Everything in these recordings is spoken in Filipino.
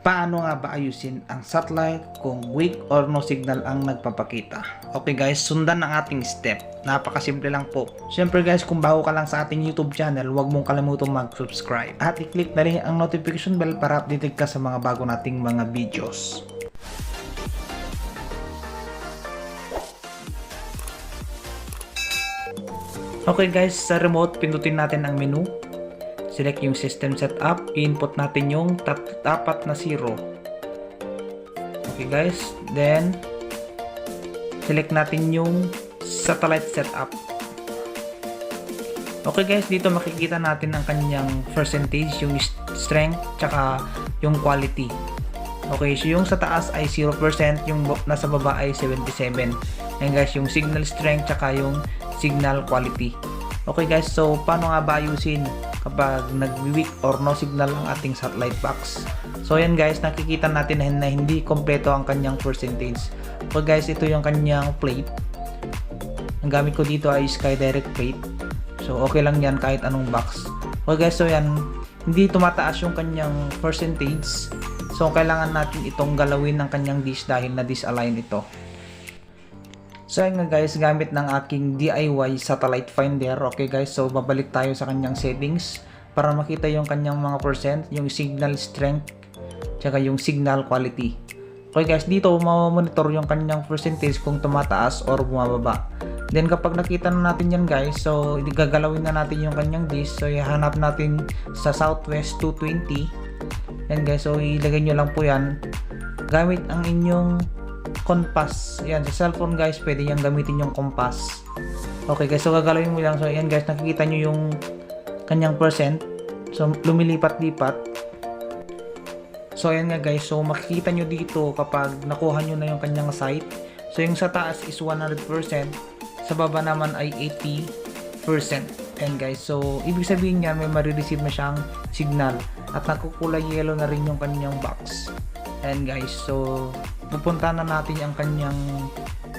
paano nga ba ayusin ang satellite kung weak or no signal ang nagpapakita. Okay guys, sundan ang ating step. Napakasimple lang po. Siyempre guys, kung bago ka lang sa ating YouTube channel, huwag mong kalimutang mag-subscribe. At i-click na rin ang notification bell para updated ka sa mga bago nating mga videos. Okay guys, sa remote, pindutin natin ang menu. Select yung system setup, input natin yung tat tapat na zero. Okay guys, then select natin yung satellite setup. Okay guys, dito makikita natin ang kanyang percentage, yung strength, tsaka yung quality. Okay, so yung sa taas ay 0%, yung nasa baba ay 77. Ayan guys, yung signal strength, tsaka yung signal quality. Okay guys, so paano nga ba ayusin kapag nag-weak or no signal ang ating satellite box? So ayan guys, nakikita natin na hindi kompleto ang kanyang percentage. So guys, ito yung kanyang plate. Ang gamit ko dito ay SkyDirect plate. So okay lang yan kahit anong box. Okay guys, so yan, hindi tumataas yung kanyang percentage. So kailangan natin itong galawin ng kanyang dish dahil na disalign ito. So ayun nga guys, gamit ng aking DIY satellite finder. Okay guys, so babalik tayo sa kanyang settings para makita yung kanyang mga percent, yung signal strength, tsaka yung signal quality. Okay guys, dito mamonitor yung kanyang percentage kung tumataas or bumababa. Then kapag nakita na natin yan guys, so gagalawin na natin yung kanyang dish. So ihanap natin sa Southwest 220. Yan guys, so ilagay nyo lang po yan. Gamit ang inyong compass. Yan, sa cellphone guys, pwede yung gamitin yung compass. Okay guys, so gagalawin mo lang. So yan guys, nakikita nyo yung kanyang percent. So lumilipat-lipat. So ayan nga guys, so makikita nyo dito kapag nakuha nyo na yung kanyang site. So yung sa taas is 100%, sa baba naman ay 80%. Ayan guys, so ibig sabihin niya may marireceive na siyang signal at nakukulay yellow na rin yung kanyang box. Ayan guys, so pupunta na natin ang kanyang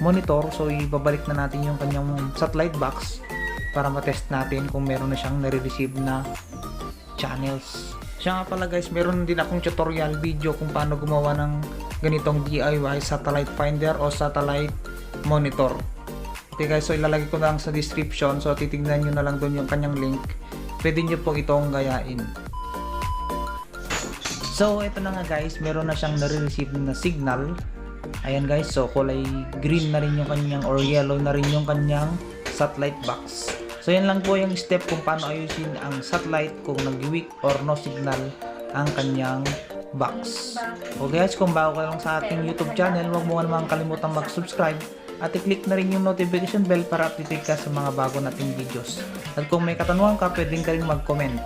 monitor. So ibabalik na natin yung kanyang satellite box para matest natin kung meron na siyang nare-receive na channels. Siya nga pala guys, meron din akong tutorial video kung paano gumawa ng ganitong DIY satellite finder o satellite monitor. Okay guys, so ilalagay ko na lang sa description. So titignan nyo na lang doon yung kanyang link. Pwede nyo po itong gayain. So ito na nga guys, meron na siyang nare-receive na signal. Ayan guys, so kulay green na rin yung kanyang or yellow na rin yung kanyang satellite box. So yan lang po yung step kung paano ayusin ang satellite kung nag-weak or no signal ang kanyang box. Okay guys, kung bago ka lang sa ating YouTube channel, huwag mo naman kalimutan mag-subscribe at i-click na rin yung notification bell para updated ka sa mga bago nating videos. At kung may katanungan ka, pwedeng ka rin mag-comment.